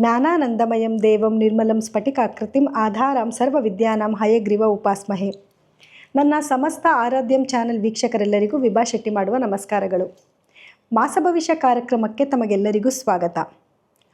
ಜ್ಞಾನಾನಂದಮಯಂ ದೇವಂ ನಿರ್ಮಲಂ ಸ್ಫಟಿಕಾಕೃತಿಂ ಆಧಾರಂ ಸರ್ವವಿದ್ಯಾನಾಂ ಹಯಗ್ರೀವ ಉಪಾಸ್ಮಹೆ. ನನ್ನ ಸಮಸ್ತ ಆರಾಧ್ಯಂ ಚಾನೆಲ್ ವೀಕ್ಷಕರೆಲ್ಲರಿಗೂ ವಿಭಾ ಶೆಟ್ಟಿ ಮಾಡುವ ನಮಸ್ಕಾರಗಳು. ಮಾಸ ಭವಿಷ್ಯ ಕಾರ್ಯಕ್ರಮಕ್ಕೆ ತಮಗೆಲ್ಲರಿಗೂ ಸ್ವಾಗತ.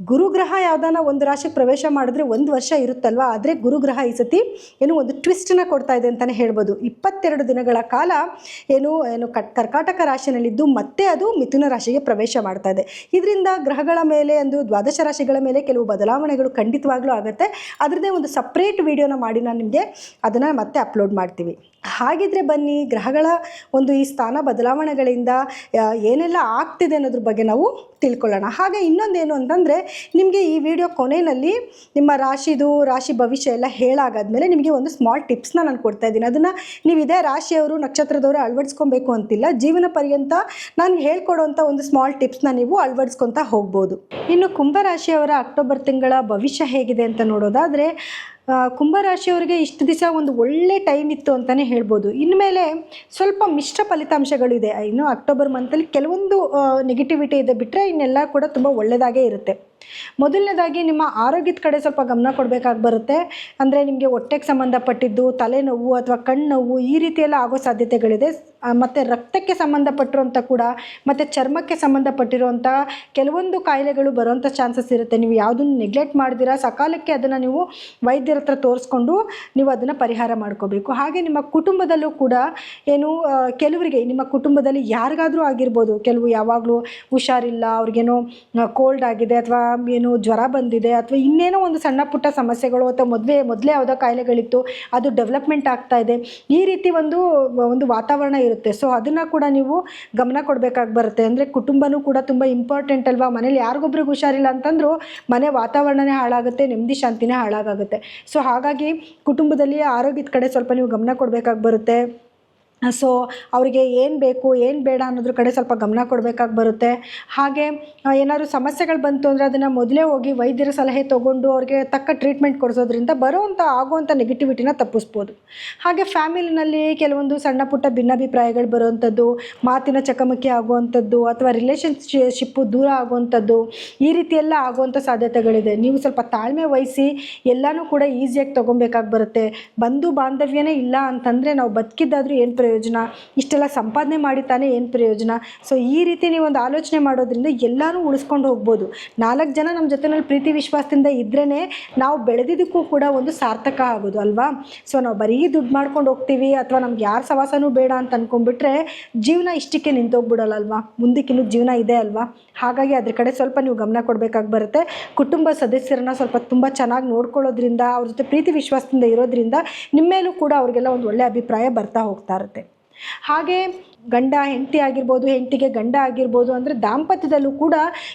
ಗುರುಗ್ರಹ ಯಾವ್ದಾನ ಒಂದು ರಾಶಿಗೆ ಪ್ರವೇಶ ಮಾಡಿದ್ರೆ ಒಂದು ವರ್ಷ ಇರುತ್ತಲ್ವ? ಆದರೆ ಗುರುಗ್ರಹ ಈ ಸತಿ ಏನು ಒಂದು ಟ್ವಿಸ್ಟನ್ನ ಕೊಡ್ತಾ ಇದೆ ಅಂತಲೇ ಹೇಳ್ಬೋದು. ಇಪ್ಪತ್ತೆರಡು ದಿನಗಳ ಕಾಲ ಏನು ಏನು ಕಟ್ ಕರ್ಕಾಟಕ ರಾಶಿಯಲ್ಲಿದ್ದು ಮತ್ತೆ ಅದು ಮಿಥುನ ರಾಶಿಗೆ ಪ್ರವೇಶ ಮಾಡ್ತಾ ಇದೆ. ಇದರಿಂದ ಗ್ರಹಗಳ ಮೇಲೆ ಒಂದು ದ್ವಾದಶ ರಾಶಿಗಳ ಮೇಲೆ ಕೆಲವು ಬದಲಾವಣೆಗಳು ಖಂಡಿತವಾಗ್ಲೂ ಆಗುತ್ತೆ. ಅದರದ್ದೇ ಒಂದು ಸಪ್ರೇಟ್ ವಿಡಿಯೋನ ಮಾಡಿ ನಾನು ನಿಮಗೆ ಅದನ್ನು ಮತ್ತೆ ಅಪ್ಲೋಡ್ ಮಾಡ್ತೀವಿ. ಹಾಗಿದ್ರೆ ಬನ್ನಿ, ಗ್ರಹಗಳ ಒಂದು ಈ ಸ್ಥಾನ ಬದಲಾವಣೆಗಳಿಂದ ಏನೆಲ್ಲ ಆಗ್ತಿದೆ ಅನ್ನೋದ್ರ ಬಗ್ಗೆ ನಾವು ತಿಳ್ಕೊಳ್ಳೋಣ. ಹಾಗೆ ಇನ್ನೊಂದೇನು ಅಂತಂದರೆ, ನಿಮಗೆ ಈ ವಿಡಿಯೋ ಕೊನೆಯಲ್ಲಿ ನಿಮ್ಮ ರಾಶಿದು, ರಾಶಿ ಭವಿಷ್ಯ ಎಲ್ಲ ಹೇಳಾಗಾದ್ಮೇಲೆ ನಿಮಗೆ ಒಂದು ಸ್ಮಾಲ್ ಟಿಪ್ಸ್ನ ನಾನು ಕೊಡ್ತಾ ಇದ್ದೀನಿ. ಅದನ್ನು ನೀವು ಇದೇ ರಾಶಿಯವರು, ನಕ್ಷತ್ರದವರು ಅಳವಡಿಸ್ಕೊಬೇಕು ಅಂತಿಲ್ಲ. ಜೀವನ ಪರ್ಯಂತ ನಾನು ಹೇಳ್ಕೊಡೋಂಥ ಒಂದು ಸ್ಮಾಲ್ ಟಿಪ್ಸ್ನ ನೀವು ಅಳವಡಿಸ್ಕೊತಾ ಹೋಗ್ಬೋದು. ಇನ್ನು ಕುಂಭರಾಶಿಯವರ ಅಕ್ಟೋಬರ್ ತಿಂಗಳ ಭವಿಷ್ಯ ಹೇಗಿದೆ ಅಂತ ನೋಡೋದಾದರೆ ಕುಂಭರಾಶಿಯವರಿಗೆ ಇಷ್ಟು ದಿವಸ ಒಂದು ಒಳ್ಳೆ ಟೈಮ್ ಇತ್ತು ಅಂತಲೇ ಹೇಳ್ಬೋದು. ಇನ್ಮೇಲೆ ಸ್ವಲ್ಪ ಮಿಶ್ರ ಫಲಿತಾಂಶಗಳಿದೆ. ಇನ್ನು ಅಕ್ಟೋಬರ್ ಮಂತಲ್ಲಿ ಕೆಲವೊಂದು ನೆಗೆಟಿವಿಟಿ ಇದೆ ಬಿಟ್ಟರೆ ಇನ್ನೆಲ್ಲ ಕೂಡ ತುಂಬ ಒಳ್ಳೆಯದಾಗೇ ಇರುತ್ತೆ. ಮೊದಲನೇದಾಗಿ ನಿಮ್ಮ ಆರೋಗ್ಯದ ಕಡೆ ಸ್ವಲ್ಪ ಗಮನ ಕೊಡಬೇಕಾಗಿ ಬರುತ್ತೆ. ಅಂದರೆ ನಿಮಗೆ ಹೊಟ್ಟೆಗೆ ಸಂಬಂಧಪಟ್ಟಿದ್ದು, ತಲೆನೋವು ಅಥವಾ ಕಣ್ಣು ಈ ರೀತಿಯೆಲ್ಲ ಆಗೋ ಸಾಧ್ಯತೆಗಳಿದೆ. ಮತ್ತು ರಕ್ತಕ್ಕೆ ಸಂಬಂಧಪಟ್ಟಿರುವಂಥ ಕೂಡ, ಮತ್ತು ಚರ್ಮಕ್ಕೆ ಸಂಬಂಧಪಟ್ಟಿರುವಂಥ ಕೆಲವೊಂದು ಕಾಯಿಲೆಗಳು ಬರುವಂಥ ಚಾನ್ಸಸ್ ಇರುತ್ತೆ. ನೀವು ಯಾವುದನ್ನು ನೆಗ್ಲೆಕ್ಟ್ ಮಾಡಿದಿರಾ ಸಕಾಲಕ್ಕೆ ಅದನ್ನು ನೀವು ವೈದ್ಯರ ಹತ್ರ ತೋರಿಸ್ಕೊಂಡು ನೀವು ಅದನ್ನು ಪರಿಹಾರ ಮಾಡ್ಕೋಬೇಕು. ಹಾಗೆ ನಿಮ್ಮ ಕುಟುಂಬದಲ್ಲೂ ಕೂಡ ಏನು ಕೆಲವರಿಗೆ, ನಿಮ್ಮ ಕುಟುಂಬದಲ್ಲಿ ಯಾರಿಗಾದರೂ ಆಗಿರ್ಬೋದು, ಕೆಲವು ಯಾವಾಗಲೂ ಹುಷಾರಿಲ್ಲ, ಅವ್ರಿಗೇನೋ ಕೋಲ್ಡ್ ಆಗಿದೆ ಅಥವಾ ಏನು ಜ್ವರ ಬಂದಿದೆ ಅಥವಾ ಇನ್ನೇನೋ ಒಂದು ಸಣ್ಣ ಪುಟ್ಟ ಸಮಸ್ಯೆಗಳು ಅಥವಾ ಮೊದಲೇ ಮೊದಲೇ ಯಾವುದೋ ಕಾಯಿಲೆಗಳಿತ್ತು, ಅದು ಡೆವಲಪ್ಮೆಂಟ್ ಆಗ್ತಾ ಇದೆ. ಈ ರೀತಿ ಒಂದು ಒಂದು ವಾತಾವರಣ ಇರುತ್ತೆ. ಸೊ ಅದನ್ನು ಕೂಡ ನೀವು ಗಮನ ಕೊಡಬೇಕಾಗಿ ಬರುತ್ತೆ. ಅಂದರೆ ಕುಟುಂಬನೂ ಕೂಡ ತುಂಬ ಇಂಪಾರ್ಟೆಂಟ್ ಅಲ್ವಾ? ಮನೇಲಿ ಯಾರಿಗೊಬ್ರಿಗೆ ಹುಷಾರಿಲ್ಲ ಅಂತಂದರೂ ಮನೆ ವಾತಾವರಣನೇ ಹಾಳಾಗುತ್ತೆ, ನೆಮ್ಮದಿ, ಶಾಂತಿನೇ ಹಾಳಾಗುತ್ತೆ ಸೊ ಹಾಗಾಗಿ ಕುಟುಂಬದಲ್ಲಿ ಆರೋಗ್ಯದ ಕಡೆ ಸ್ವಲ್ಪ ನೀವು ಗಮನ ಕೊಡಬೇಕಾಗಿ ಬರುತ್ತೆ. ಸೊ ಅವರಿಗೆ ಏನು ಬೇಕು, ಏನು ಬೇಡ ಅನ್ನೋದ್ರ ಕಡೆ ಸ್ವಲ್ಪ ಗಮನ ಕೊಡಬೇಕಾಗಿ ಬರುತ್ತೆ. ಹಾಗೆ ಏನಾದರೂ ಸಮಸ್ಯೆಗಳು ಬಂತು ಅಂದರೆ ಅದನ್ನು ಮೊದಲೇ ಹೋಗಿ ವೈದ್ಯರ ಸಲಹೆ ತೊಗೊಂಡು ಅವ್ರಿಗೆ ತಕ್ಕ ಟ್ರೀಟ್ಮೆಂಟ್ ಕೊಡಿಸೋದ್ರಿಂದ ಬರುವಂಥ ಆಗುವಂಥ ನೆಗೆಟಿವಿಟಿನ ತಪ್ಪಿಸ್ಬೋದು. ಹಾಗೆ ಫ್ಯಾಮಿಲಿನಲ್ಲಿ ಕೆಲವೊಂದು ಸಣ್ಣ ಪುಟ್ಟ ಭಿನ್ನಾಭಿಪ್ರಾಯಗಳು ಬರುವಂಥದ್ದು, ಮಾತಿನ ಚಕಮಕಿ ಆಗುವಂಥದ್ದು ಅಥವಾ ರಿಲೇಷನ್ಶಿಪ್ಪು ದೂರ ಆಗುವಂಥದ್ದು, ಈ ರೀತಿಯೆಲ್ಲ ಆಗುವಂಥ ಸಾಧ್ಯತೆಗಳಿದೆ. ನೀವು ಸ್ವಲ್ಪ ತಾಳ್ಮೆ ವಹಿಸಿ ಎಲ್ಲನೂ ಕೂಡ ಈಸಿಯಾಗಿ ತೊಗೊಬೇಕಾಗಿ ಬರುತ್ತೆ. ಬಂಧು ಬಾಂಧವ್ಯನೇ ಇಲ್ಲ ಅಂತಂದರೆ ನಾವು ಬದುಕಿದ್ದಾದರೂ ಏನು ಇಷ್ಟೆಲ್ಲ ಸಂಪಾದನೆ ಮಾಡಿ ತಾನೇ ಏನು ಪ್ರಯೋಜನ? ಸೊ ಈ ರೀತಿ ನೀವು ಒಂದು ಆಲೋಚನೆ ಮಾಡೋದ್ರಿಂದ ಎಲ್ಲನೂ ಉಳಿಸ್ಕೊಂಡು ಹೋಗ್ಬೋದು. ನಾಲ್ಕು ಜನ ನಮ್ಮ ಜೊತೆನಲ್ಲಿ ಪ್ರೀತಿ ವಿಶ್ವಾಸದಿಂದ ಇದ್ರೇ ನಾವು ಬೆಳೆದಿದ್ದಕ್ಕೂ ಕೂಡ ಒಂದು ಸಾರ್ಥಕ ಆಗೋದು ಅಲ್ವಾ? ಸೊ ನಾವು ಬರೀ ದುಡ್ಡು ಮಾಡ್ಕೊಂಡು ಹೋಗ್ತೀವಿ ಅಥವಾ ನಮ್ಗೆ ಯಾರ ಸವಾಸನೂ ಬೇಡ ಅಂತ ಅಂದ್ಕೊಂಡ್ಬಿಟ್ರೆ ಜೀವನ ಇಷ್ಟಕ್ಕೆ ನಿಂತೋಗ್ಬಿಡಲ್ಲ ಅಲ್ವಾ? ಮುಂದಕ್ಕಿನ್ನೂ ಜೀವನ ಇದೆ ಅಲ್ವಾ? ಹಾಗಾಗಿ ಅದ್ರ ಕಡೆ ಸ್ವಲ್ಪ ನೀವು ಗಮನ ಕೊಡಬೇಕಾಗಿ ಬರುತ್ತೆ. ಕುಟುಂಬ ಸದಸ್ಯರನ್ನ ಸ್ವಲ್ಪ ತುಂಬ ಚೆನ್ನಾಗಿ ನೋಡ್ಕೊಳ್ಳೋದ್ರಿಂದ, ಅವ್ರ ಜೊತೆ ಪ್ರೀತಿ ವಿಶ್ವಾಸದಿಂದ ಇರೋದ್ರಿಂದ ನಿಮ್ಮ ಮೇಲೂ ಕೂಡ ಅವ್ರಿಗೆಲ್ಲ ಒಂದು ಒಳ್ಳೆಯ ಅಭಿಪ್ರಾಯ ಬರ್ತಾ ಹೋಗ್ತಾ ಇರುತ್ತೆ. ಹಾಗೆ ಗಂಡ ಹೆಂಡತಿ ಆಗಿರ್ಬೋದು, ಹೆಂಡತಿಗೆ ಗಂಡ ಆಗಿರ್ಬೋದು ಅಂದರೆ ದಾಂಪತ್ಯದಲ್ಲೂ ಕೂಡ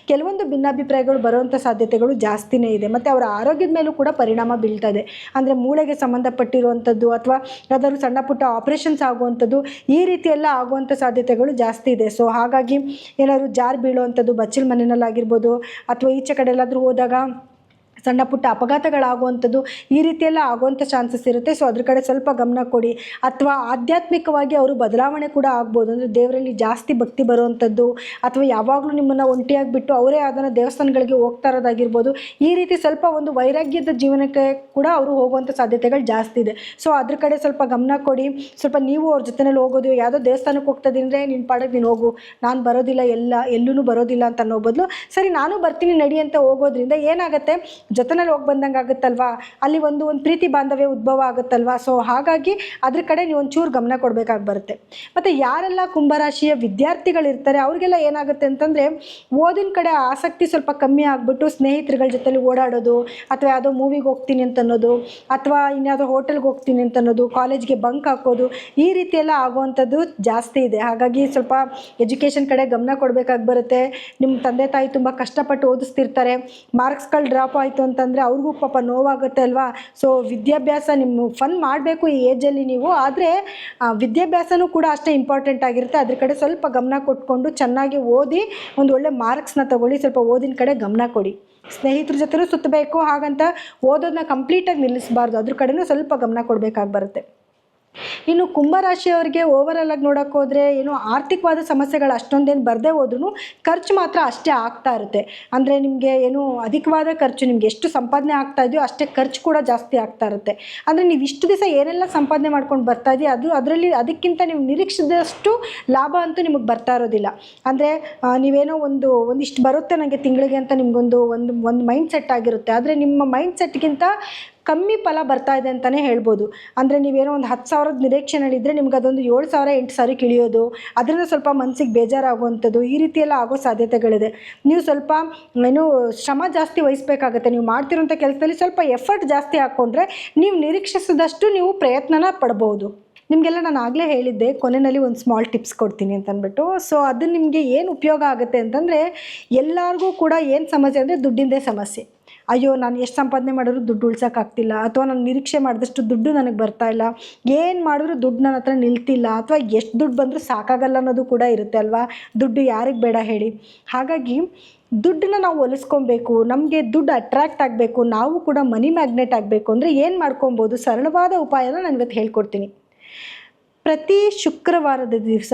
ಕೆಲವೊಂದು ಭಿನ್ನಾಭಿಪ್ರಾಯಗಳು ಬರುವಂಥ ಸಾಧ್ಯತೆಗಳು ಜಾಸ್ತಿನೇ ಇದೆ. ಮತ್ತು ಅವರ ಆರೋಗ್ಯದ ಮೇಲೂ ಕೂಡ ಪರಿಣಾಮ ಬೀಳ್ತದೆ. ಅಂದರೆ ಮೂಳೆಗೆ ಸಂಬಂಧಪಟ್ಟಿರುವಂಥದ್ದು ಅಥವಾ ಯಾವ್ದಾದ್ರು ಸಣ್ಣ ಪುಟ್ಟ ಆಪ್ರೇಷನ್ಸ್ ಆಗುವಂಥದ್ದು ಈ ರೀತಿಯೆಲ್ಲ ಆಗುವಂಥ ಸಾಧ್ಯತೆಗಳು ಜಾಸ್ತಿ ಇದೆ. ಸೊ ಹಾಗಾಗಿ ಏನಾದರೂ ಜಾರ್ ಬೀಳುವಂಥದ್ದು ಬಚ್ಚಲ ಮನೆಯಲ್ಲಾಗಿರ್ಬೋದು ಅಥವಾ ಈಚೆ ಕಡೆ ಎಲ್ಲಾದರೂ ಹೋದಾಗ ಸಣ್ಣ ಪುಟ್ಟ ಅಪಘಾತಗಳಾಗುವಂಥದ್ದು ಈ ರೀತಿಯೆಲ್ಲ ಆಗುವಂಥ ಚಾನ್ಸಸ್ ಇರುತ್ತೆ. ಸೊ ಅದ್ರ ಕಡೆ ಸ್ವಲ್ಪ ಗಮನ ಕೊಡಿ. ಅಥವಾ ಆಧ್ಯಾತ್ಮಿಕವಾಗಿ ಅವರು ಬದಲಾವಣೆ ಕೂಡ ಆಗ್ಬೋದು. ಅಂದರೆ ದೇವರಲ್ಲಿ ಜಾಸ್ತಿ ಭಕ್ತಿ ಬರುವಂಥದ್ದು, ಅಥವಾ ಯಾವಾಗಲೂ ನಿಮ್ಮನ್ನು ಒಂಟಿಯಾಗಿ ಬಿಟ್ಟು ಅವರೇ ಅದನ್ನು ದೇವಸ್ಥಾನಗಳಿಗೆ ಹೋಗ್ತಾ ಇರೋದಾಗಿರ್ಬೋದು ಈ ರೀತಿ ಸ್ವಲ್ಪ ಒಂದು ವೈರಾಗ್ಯದ ಜೀವನಕ್ಕೆ ಕೂಡ ಅವರು ಹೋಗುವಂಥ ಸಾಧ್ಯತೆಗಳು ಜಾಸ್ತಿ ಇದೆ. ಸೊ ಅದ್ರ ಕಡೆ ಸ್ವಲ್ಪ ಗಮನ ಕೊಡಿ. ಸ್ವಲ್ಪ ನೀವು ಅವ್ರ ಜೊತೆನಲ್ಲಿ ಹೋಗೋದು, ಯಾವುದೋ ದೇವಸ್ಥಾನಕ್ಕೆ ಹೋಗ್ತಾ ಅಂದರೆ ನಿನ್ನ ಪಾಡಕ್ಕೆ ನೀನು ಹೋಗು. ನಾನು ಬರೋದಿಲ್ಲ, ಎಲ್ಲ ಎಲ್ಲೂ ಬರೋದಿಲ್ಲ ಅಂತ ಅನ್ನೋ ಬದಲು, ಸರಿ, ನಾನು ಬರ್ತೀನಿ ನಡಿ ಅಂತ ಹೋಗೋದ್ರಿಂದ ಏನಾಗುತ್ತೆ ಜೊತೆನಲ್ಲಿ ಹೋಗಿ ಬಂದಂಗೆ ಆಗುತ್ತಲ್ವಾ? ಅಲ್ಲಿ ಒಂದು ಒಂದು ಪ್ರೀತಿ ಬಾಂಧವ್ಯ, ಉದ್ಭವ ಆಗುತ್ತಲ್ವಾ? ಸೊ ಹಾಗಾಗಿ ಅದ್ರ ಕಡೆ ನೀವು ಒಂಚೂರು ಗಮನ ಕೊಡಬೇಕಾಗಿ ಬರುತ್ತೆ. ಮತ್ತು ಯಾರೆಲ್ಲ ಕುಂಭರಾಶಿಯ ವಿದ್ಯಾರ್ಥಿಗಳಿರ್ತಾರೆ ಅವ್ರಿಗೆಲ್ಲ ಏನಾಗುತ್ತೆ ಅಂತಂದರೆ, ಓದಿನ ಕಡೆ ಆಸಕ್ತಿ ಸ್ವಲ್ಪ ಕಮ್ಮಿ ಆಗಿಬಿಟ್ಟು ಸ್ನೇಹಿತರುಗಳ ಜೊತೆಲಿ ಓಡಾಡೋದು, ಅಥವಾ ಯಾವುದೋ ಮೂವಿಗೆ ಹೋಗ್ತೀನಿ ಅಂತ ಅನ್ನೋದು ಅಥವಾ ಇನ್ಯಾವುದೋ ಹೋಟೆಲ್ಗೆ ಹೋಗ್ತೀನಿ ಅಂತ ಅನ್ನೋದು ಕಾಲೇಜ್ಗೆ ಬಂಕ್ ಹಾಕೋದು, ಈ ರೀತಿ ಎಲ್ಲ ಆಗುವಂಥದ್ದು ಜಾಸ್ತಿ ಇದೆ. ಹಾಗಾಗಿ ಸ್ವಲ್ಪ ಎಜುಕೇಷನ್ ಕಡೆ ಗಮನ ಕೊಡಬೇಕಾಗಿ ಬರುತ್ತೆ. ನಿಮ್ಮ ತಂದೆ ತಾಯಿ ತುಂಬ ಕಷ್ಟಪಟ್ಟು ಓದಿಸ್ತಿರ್ತಾರೆ. ಮಾರ್ಕ್ಸ್ಗಳು ಡ್ರಾಪ್ ಆಯಿತು ಅಂತಂದರೆ ಅವ್ರಿಗೂ ಪಾಪ ನೋವಾಗುತ್ತೆ ಅಲ್ವಾ? ಸೊ ವಿದ್ಯಾಭ್ಯಾಸ ನಿಮ್ಮ ಫನ್ ಮಾಡಬೇಕು ಈ ಏಜಲ್ಲಿ ನೀವು. ಆದರೆ ವಿದ್ಯಾಭ್ಯಾಸನೂ ಕೂಡ ಅಷ್ಟೇ ಇಂಪಾರ್ಟೆಂಟ್ ಆಗಿರುತ್ತೆ. ಅದ್ರ ಕಡೆ ಸ್ವಲ್ಪ ಗಮನ ಕೊಟ್ಕೊಂಡು ಚೆನ್ನಾಗಿ ಓದಿ, ಒಂದು ಒಳ್ಳೆ ಮಾರ್ಕ್ಸ್ನ ತಗೊಳ್ಳಿ, ಸ್ವಲ್ಪ ಓದಿನ ಕಡೆ ಗಮನ ಕೊಡಿ. ಸ್ನೇಹಿತರ ಜೊತೆನೂ ಸುತ್ತಬೇಕು, ಹಾಗಂತ ಓದೋದನ್ನ ಕಂಪ್ಲೀಟಾಗಿ ನಿಲ್ಲಿಸಬಾರ್ದು. ಅದ್ರ ಕಡೆನೂ ಸ್ವಲ್ಪ ಗಮನ ಕೊಡಬೇಕಾಗಿ ಬರುತ್ತೆ. ಇನ್ನು ಕುಂಭರಾಶಿಯವರಿಗೆ ಓವರಾಲ್ ಆಗಿ ನೋಡೋಕೆ ಹೋದರೆ ಏನು ಆರ್ಥಿಕವಾದ ಸಮಸ್ಯೆಗಳು ಅಷ್ಟೊಂದೇನು ಬರದೇ ಹೋದ್ರೂ ಖರ್ಚು ಮಾತ್ರ ಅಷ್ಟೇ ಆಗ್ತಾ ಇರುತ್ತೆ. ಅಂದರೆ ನಿಮಗೆ ಏನು ಅಧಿಕವಾದ ಖರ್ಚು, ನಿಮ್ಗೆ ಎಷ್ಟು ಸಂಪಾದನೆ ಆಗ್ತಾ ಇದೆಯೋ ಅಷ್ಟೇ ಖರ್ಚು ಕೂಡ ಜಾಸ್ತಿ ಆಗ್ತಾ ಇರುತ್ತೆ. ಅಂದರೆ ನೀವು ಇಷ್ಟು ದಿವಸ ಏನೆಲ್ಲ ಸಂಪಾದನೆ ಮಾಡ್ಕೊಂಡು ಬರ್ತಾ ಇದೆಯೋ ಅದು ಅದರಲ್ಲಿ ಅದಕ್ಕಿಂತ ನೀವು ನಿರೀಕ್ಷಿಸಿದಷ್ಟು ಲಾಭ ಅಂತೂ ನಿಮಗೆ ಬರ್ತಾ ಇರೋದಿಲ್ಲ. ಅಂದರೆ ನೀವೇನೋ ಒಂದು, ಒಂದಿಷ್ಟು ಬರುತ್ತೆ ನನಗೆ ತಿಂಗಳಿಗೆ ಅಂತ ನಿಮಗೊಂದು ಒಂದು ಒಂದು ಮೈಂಡ್ ಸೆಟ್ ಆಗಿರುತ್ತೆ. ಆದರೆ ನಿಮ್ಮ ಮೈಂಡ್ ಸೆಟ್ಗಿಂತ ಕಮ್ಮಿ ಫಲ ಬರ್ತಾ ಇದೆ ಅಂತಲೇ ಹೇಳ್ಬೋದು. ಅಂದರೆ ನೀವೇನೋ ಒಂದು ಹತ್ತು ಸಾವಿರದ ನಿರೀಕ್ಷೆನಲ್ಲಿದ್ದರೆ ನಿಮ್ಗೆ ಅದೊಂದು ಏಳು ಸಾವಿರ ಎಂಟು ಸಾವಿರ ಕಿಳಿಯೋದು, ಅದರಿಂದ ಸ್ವಲ್ಪ ಮನಸ್ಸಿಗೆ ಬೇಜಾರಾಗುವಂಥದ್ದು ಈ ರೀತಿಯೆಲ್ಲ ಆಗೋ ಸಾಧ್ಯತೆಗಳಿದೆ. ನೀವು ಸ್ವಲ್ಪ ಏನು ಶ್ರಮ ಜಾಸ್ತಿ ವಹಿಸ್ಬೇಕಾಗತ್ತೆ, ನೀವು ಮಾಡ್ತಿರೋಂಥ ಕೆಲಸದಲ್ಲಿ ಸ್ವಲ್ಪ ಎಫರ್ಟ್ ಜಾಸ್ತಿ ಹಾಕ್ಕೊಂಡ್ರೆ ನೀವು ನಿರೀಕ್ಷಿಸಿದಷ್ಟು ನೀವು ಪ್ರಯತ್ನನ ಪಡ್ಬೋದು. ನಿಮಗೆಲ್ಲ ನಾನು ಆಗಲೇ ಹೇಳಿದ್ದೆ, ಕೊನೆಯಲ್ಲಿ ಒಂದು ಸ್ಮಾಲ್ ಟಿಪ್ಸ್ ಕೊಡ್ತೀನಿ ಅಂತ ಅಂದ್ಬಿಟ್ಟು ಸೊ ಅದು ನಿಮಗೆ ಏನು ಉಪಯೋಗ ಆಗುತ್ತೆ ಅಂತಂದರೆ ಎಲ್ಲರಿಗೂ ಕೂಡ ಏನು ಸಮಸ್ಯೆ ಅಂದರೆ ದುಡ್ಡಿಂದೇ ಸಮಸ್ಯೆ. ಅಯ್ಯೋ, ನಾನು ಎಷ್ಟು ಸಂಪಾದನೆ ಮಾಡಿದ್ರು ದುಡ್ಡು ಉಳ್ಸೋಕ್ಕಾಗ್ತಿಲ್ಲ ಅಥವಾ ನಾನು ನಿರೀಕ್ಷೆ ಮಾಡಿದಷ್ಟು ದುಡ್ಡು ನನಗೆ ಬರ್ತಾ ಇಲ್ಲ. ಏನು ಮಾಡಿದ್ರು ದುಡ್ಡು ನನ್ನ ಹತ್ರ ನಿಲ್ತಿಲ್ಲ, ಅಥವಾ ಎಷ್ಟು ದುಡ್ಡು ಬಂದರೂ ಸಾಕಾಗಲ್ಲ ಅನ್ನೋದು ಕೂಡ ಇರುತ್ತೆ ಅಲ್ವಾ? ದುಡ್ಡು ಯಾರಿಗೆ ಬೇಡ ಹೇಳಿ. ಹಾಗಾಗಿ ದುಡ್ಡನ್ನ ನಾವು ಒಲಿಸ್ಕೊಬೇಕು, ನಮಗೆ ದುಡ್ಡು ಅಟ್ರ್ಯಾಕ್ಟ್ ಆಗಬೇಕು, ನಾವು ಕೂಡ ಮನಿ ಮ್ಯಾಗ್ನೆಟ್ ಆಗಬೇಕು ಅಂದರೆ ಏನು ಮಾಡ್ಕೊಬೋದು? ಸರಳವಾದ ಉಪಾಯನ ನಾನು ಇವತ್ತು ಹೇಳ್ಕೊಡ್ತೀನಿ. ಪ್ರತಿ ಶುಕ್ರವಾರದ ದಿವಸ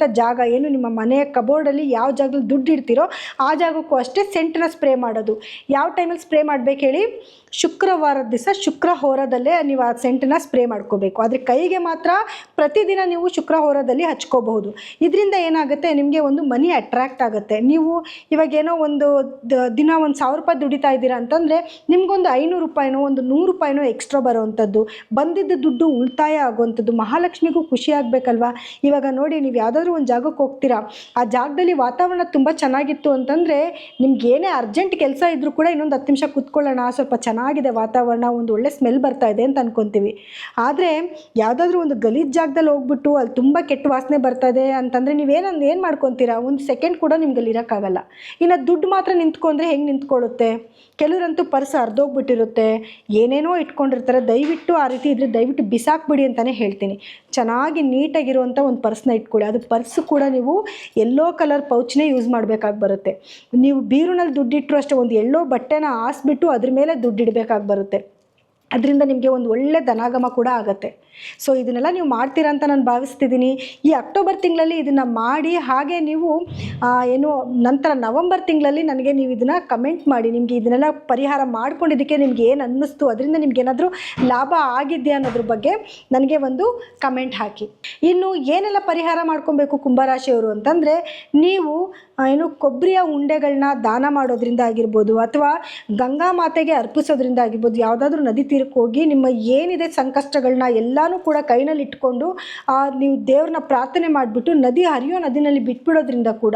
ದುಡ್ಡಿಡೋವಂಥ ಜಾಗ ಏನು? ನಿಮ್ಮ ಮನೆಯ ಕಬೋರ್ಡಲ್ಲಿ ಯಾವ ಜಾಗದಲ್ಲಿ ದುಡ್ಡು ಇಡ್ತೀರೋ ಆ ಜಾಗಕ್ಕೂ ಅಷ್ಟೇ ಸೆಂಟನ್ನ ಸ್ಪ್ರೇ ಮಾಡೋದು. ಯಾವ ಟೈಮಲ್ಲಿ ಸ್ಪ್ರೇ ಮಾಡ್ಬೇಕು ಹೇಳಿ? ಶುಕ್ರವಾರದ ದಿವಸ ಶುಕ್ರ ಹೋರದಲ್ಲೇ ನೀವು ಆ ಸೆಂಟನ್ನು ಸ್ಪ್ರೇ ಮಾಡ್ಕೋಬೇಕು. ಆದರೆ ಕೈಗೆ ಮಾತ್ರ ಪ್ರತಿದಿನ ನೀವು ಶುಕ್ರ ಹೋರದಲ್ಲಿ ಹಚ್ಕೋಬಹುದು. ಇದರಿಂದ ಏನಾಗುತ್ತೆ? ನಿಮಗೆ ಒಂದು ಮನಿ ಅಟ್ರ್ಯಾಕ್ಟ್ ಆಗುತ್ತೆ. ನೀವು ಇವಾಗ ಏನೋ ಒಂದು ದಿನ ಒಂದು ಸಾವಿರ ರೂಪಾಯಿ ದುಡಿತಾ ಇದ್ದೀರಾ ಅಂತಂದರೆ ನಿಮಗೊಂದು ಐನೂರು ರೂಪಾಯಿನೋ, ಒಂದು ನೂರು ರೂಪಾಯಿನೋ ಎಕ್ಸ್ಟ್ರಾ ಬರೋವಂಥದ್ದು. ಬಂದಿದ್ದ ದುಡ್ಡು ಉಳಿತಾಯ ಆಗುವಂಥದ್ದು. ಮಹಾಲಕ್ಷ್ಮಿಗೂ ಖುಷಿ ಆಗಬೇಕಲ್ವಾ? ಇವಾಗ ನೋಡಿ, ನೀವು ಯಾವುದಾದ್ರೂ ಒಂದು ಜಾಗಕ್ಕೆ ಹೋಗ್ತೀರಾ. ಆ ಜಾಗದಲ್ಲಿ ವಾತಾವರಣ ತುಂಬ ಚೆನ್ನಾಗಿತ್ತು ಅಂತಂದರೆ ನಿಮ್ಗೆ ಏನೇ ಅರ್ಜೆಂಟ್ ಕೆಲಸ ಇದ್ದರೂ ಕೂಡ ಇನ್ನೊಂದು ಹತ್ತು ನಿಮಿಷ ಕೂತ್ಕೊಳ್ಳೋಣ. ಸ್ವಲ್ಪ ಚೆನ್ನಾಗಿದೆ ವಾತಾವರಣ, ಒಂದು ಒಳ್ಳೆ ಸ್ಮೆಲ್ ಬರ್ತಾ ಇದೆ ಅಂತ ಅನ್ಕೊತೀವಿ. ಆದರೆ ಯಾವುದಾದ್ರೂ ಒಂದು ಗಲೀಜ್ ಜಾಗದಲ್ಲಿ ಹೋಗ್ಬಿಟ್ಟು ಅಲ್ಲಿ ತುಂಬ ಕೆಟ್ಟ ವಾಸನೆ ಬರ್ತಾ ಇದೆ ಅಂತಂದರೆ ನೀವೇನಂದು ಏನು ಮಾಡ್ಕೊತೀರಾ? ಒಂದು ಸೆಕೆಂಡ್ ಕೂಡ ನಿಮ್ಗೆ ಅಲ್ಲಿ ಇರೋಕ್ಕಾಗಲ್ಲ. ಇನ್ನು ದುಡ್ಡು ಮಾತ್ರ ನಿಂತ್ಕೊಂಡ್ರೆ ಹೆಂಗೆ ನಿಂತ್ಕೊಳ್ಳುತ್ತೆ? ಕೆಲವರಂತೂ ಪರ್ಸ್ ಅರ್ಧೋಗ್ಬಿಟ್ಟಿರುತ್ತೆ ಏನೇನೋ ಇಟ್ಕೊಂಡಿರ್ತಾರೆ. ದಯವಿಟ್ಟು ಆ ರೀತಿ ಇದ್ರೆ ದಯವಿಟ್ಟು ಬಿಸಾಕ್ಬಿಡಿ ಅಂತಲೇ ಹೇಳ್ತೀನಿ. ಚೆನ್ನಾಗಿ ನೀಟಾಗಿರುವಂಥ ಒಂದು ಪರ್ಸ್ನ ಇಟ್ಕೊಳ್ಳಿ. ಅದು ಪರ್ಸ್ ಕೂಡ ನೀವು ಎಲ್ಲೋ ಕಲರ್ ಪೌಚ್ನೇ ಯೂಸ್ ಮಾಡಬೇಕಾಗಿ ಬರುತ್ತೆ. ನೀವು ಬೀರುನಲ್ಲಿ ದುಡ್ಡಿಟ್ಟರು ಅಷ್ಟೇ, ಒಂದು ಎಲ್ಲೋ ಬಟ್ಟೆನ ಹಾಸ್ಬಿಟ್ಟು ಅದ್ರ ಮೇಲೆ ದುಡ್ಡು ಇಡಬೇಕಾಗಿ ಬರುತ್ತೆ. ಅದರಿಂದ ನಿಮಗೆ ಒಂದು ಒಳ್ಳೆ ಧನಾಗಮ ಕೂಡ ಆಗುತ್ತೆ. ಸೊ ಇದನ್ನೆಲ್ಲ ನೀವು ಮಾಡ್ತೀರಾ ಅಂತ ನಾನು ಭಾವಿಸ್ತಿದ್ದೀನಿ ಈ ಅಕ್ಟೋಬರ್ ತಿಂಗಳಲ್ಲಿ ಇದನ್ನು ಮಾಡಿ, ಹಾಗೆ ನೀವು ಏನು, ನಂತರ ನವಂಬರ್ ತಿಂಗಳಲ್ಲಿ ನನಗೆ ನೀವು ಇದನ್ನು ಕಮೆಂಟ್ ಮಾಡಿ. ನಿಮಗೆ ಇದನ್ನೆಲ್ಲ ಪರಿಹಾರ ಮಾಡ್ಕೊಂಡಿದ್ದಕ್ಕೆ ನಿಮ್ಗೆ ಏನು ಅನ್ನಿಸ್ತು, ಅದರಿಂದ ನಿಮ್ಗೆ ಏನಾದರೂ ಲಾಭ ಆಗಿದೆಯಾ ಅನ್ನೋದ್ರ ಬಗ್ಗೆ ನನಗೆ ಒಂದು ಕಮೆಂಟ್ ಹಾಕಿ. ಇನ್ನು ಏನೆಲ್ಲ ಪರಿಹಾರ ಮಾಡ್ಕೊಬೇಕು ಕುಂಭರಾಶಿಯವರು ಅಂತಂದರೆ, ನೀವು ಏನು ಕೊಬ್ಬರಿಯ ಉಂಡೆಗಳನ್ನ ದಾನ ಮಾಡೋದ್ರಿಂದ ಆಗಿರ್ಬೋದು, ಅಥವಾ ಗಂಗಾ ಮಾತೆಗೆ ಅರ್ಪಿಸೋದ್ರಿಂದ ಆಗಿರ್ಬೋದು, ಯಾವುದಾದ್ರೂ ನದಿ ತೀರಕ್ಕೆ ಹೋಗಿ ನಿಮ್ಮ ಏನಿದೆ ಸಂಕಷ್ಟಗಳನ್ನ ಎಲ್ಲನೂ ಕೂಡ ಕೈನಲ್ಲಿ ಇಟ್ಕೊಂಡು ನೀವು ದೇವ್ರನ್ನ ಪ್ರಾರ್ಥನೆ ಮಾಡಿಬಿಟ್ಟು ನದಿ ಹರಿಯೋ ನದಿನಲ್ಲಿ ಬಿಟ್ಬಿಡೋದ್ರಿಂದ ಕೂಡ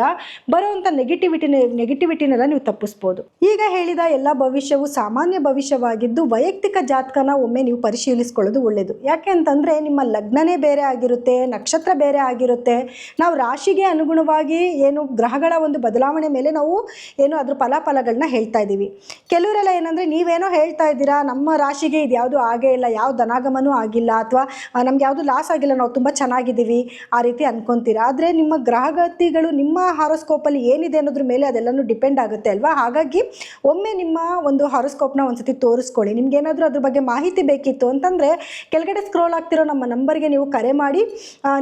ಬರೋವಂಥ ನೆಗೆಟಿವಿಟಿನ ನೆಗೆಟಿವಿಟಿನೆಲ್ಲ ನೀವು ತಪ್ಪಿಸ್ಬೋದು. ಈಗ ಹೇಳಿದ ಎಲ್ಲ ಭವಿಷ್ಯವು ಸಾಮಾನ್ಯ ಭವಿಷ್ಯವಾಗಿದ್ದು, ವೈಯಕ್ತಿಕ ಜಾತಕನ ಒಮ್ಮೆ ನೀವು ಪರಿಶೀಲಿಸ್ಕೊಳ್ಳೋದು ಒಳ್ಳೆಯದು ಯಾಕೆ ಅಂತಂದರೆ ನಿಮ್ಮ ಲಗ್ನನೇ ಬೇರೆ ಆಗಿರುತ್ತೆ, ನಕ್ಷತ್ರ ಬೇರೆ ಆಗಿರುತ್ತೆ. ನಾವು ರಾಶಿಗೆ ಅನುಗುಣವಾಗಿ ಏನು ಗ್ರಹಗಳ ಒಂದು ಬದಲಾವಣೆ ಮೇಲೆ ನಾವು ಏನು ಅದ್ರ ಫಲಾಫಲಗಳನ್ನ ಹೇಳ್ತಾ ಇದ್ದೀವಿ. ಕೆಲವರೆಲ್ಲ ಏನಂದರೆ ನೀವೇನೋ ಹೇಳ್ತಾ ಇದ್ದೀರಾ, ನಮ್ಮ ರಾಶಿಗೆ ಇದು ಯಾವುದು ಆಗೇ ಇಲ್ಲ ಯಾವ ಧನಾಗಮನೂ ಆಗಿಲ್ಲ ಅಥವಾ ನಮ್ಗೆ ಯಾವುದು ಲಾಸ್ ಆಗಿಲ್ಲ, ನಾವು ತುಂಬ ಚೆನ್ನಾಗಿದ್ದೀವಿ ಆ ರೀತಿ ಅನ್ಕೊಂತೀರಾ? ಆದರೆ ನಿಮ್ಮ ಗ್ರಹಗತಿಗಳು, ನಿಮ್ಮ ಹಾರೋಸ್ಕೋಪಲ್ಲಿ ಏನಿದೆ ಅನ್ನೋದ್ರ ಮೇಲೆ ಅದೆಲ್ಲನೂ ಡಿಪೆಂಡ್ ಆಗುತ್ತೆ ಅಲ್ವಾ? ಹಾಗಾಗಿ ಒಮ್ಮೆ ನಿಮ್ಮ ಒಂದು ಹಾರೋಸ್ಕೋಪ್ನ ಒಂದ್ಸತಿ ತೋರಿಸ್ಕೊಳ್ಳಿ. ನಿಮ್ಗೆ ಏನಾದರೂ ಅದ್ರ ಬಗ್ಗೆ ಮಾಹಿತಿ ಬೇಕಿತ್ತು ಅಂತಂದರೆ ಕೆಳಗಡೆ ಸ್ಕ್ರೋಲ್ ಆಗ್ತಿರೋ ನಮ್ಮ ನಂಬರ್ಗೆ ನೀವು ಕರೆ ಮಾಡಿ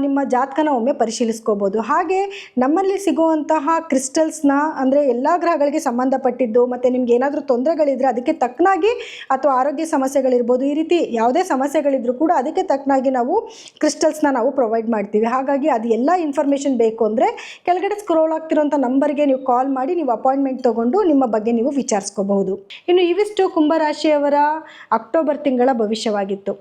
ನಿಮ್ಮ ಜಾತಕನ ಒಮ್ಮೆ ಪರಿಶೀಲಿಸ್ಕೋಬೋದು. ಹಾಗೆ ನಮ್ಮಲ್ಲಿ ಸಿಗುವಂತಹ ಕ್ರಿಸ್ಟಲ್ಸ್ನ ಅಂದರೆ ಎಲ್ಲ ಗ್ರಹಗಳಿಗೆ ಸಂಬಂಧಪಟ್ಟಿದ್ದು, ಮತ್ತು ನಿಮ್ಗೆ ಏನಾದರೂ ತೊಂದರೆಗಳಿದ್ರೆ ಅದಕ್ಕೆ ತಕ್ಕನಾಗಿ ಅಥವಾ ಆರೋಗ್ಯ ಸಮಸ್ಯೆಗಳಿರ್ಬೋದು, ಈ ರೀತಿ ಯಾವುದೇ ಸಮಸ್ಯೆಗಳಿದ್ರೂ ಕೂಡ ಅದಕ್ಕೆ ತಕ್ಕನಾಗಿ ನಾವು ಕ್ರಿಸ್ಟಲ್ಸ್ನ ನಾವು ಪ್ರೊವೈಡ್ ಮಾಡ್ತೀವಿ. ಹಾಗಾಗಿ ಅದು ಎಲ್ಲ ಇನ್ಫಾರ್ಮೇಷನ್ ಬೇಕು ಅಂದರೆ ಕೆಳಗಡೆ ಸ್ಕ್ರೋಲ್ ಆಗ್ತಿರೋಂಥ ನಂಬರ್ಗೆ ನೀವು ಕಾಲ್ ಮಾಡಿ, ನೀವು ಅಪಾಯಿಂಟ್ಮೆಂಟ್ ತೊಗೊಂಡು ನಿಮ್ಮ ಬಗ್ಗೆ ನೀವು ವಿಚಾರಿಸ್ಕೋಬಹುದು. ಇನ್ನು ಇವಿಷ್ಟು ಕುಂಭರಾಶಿಯವರ ಅಕ್ಟೋಬರ್ ತಿಂಗಳ ಭವಿಷ್ಯವಾಗಿತ್ತು.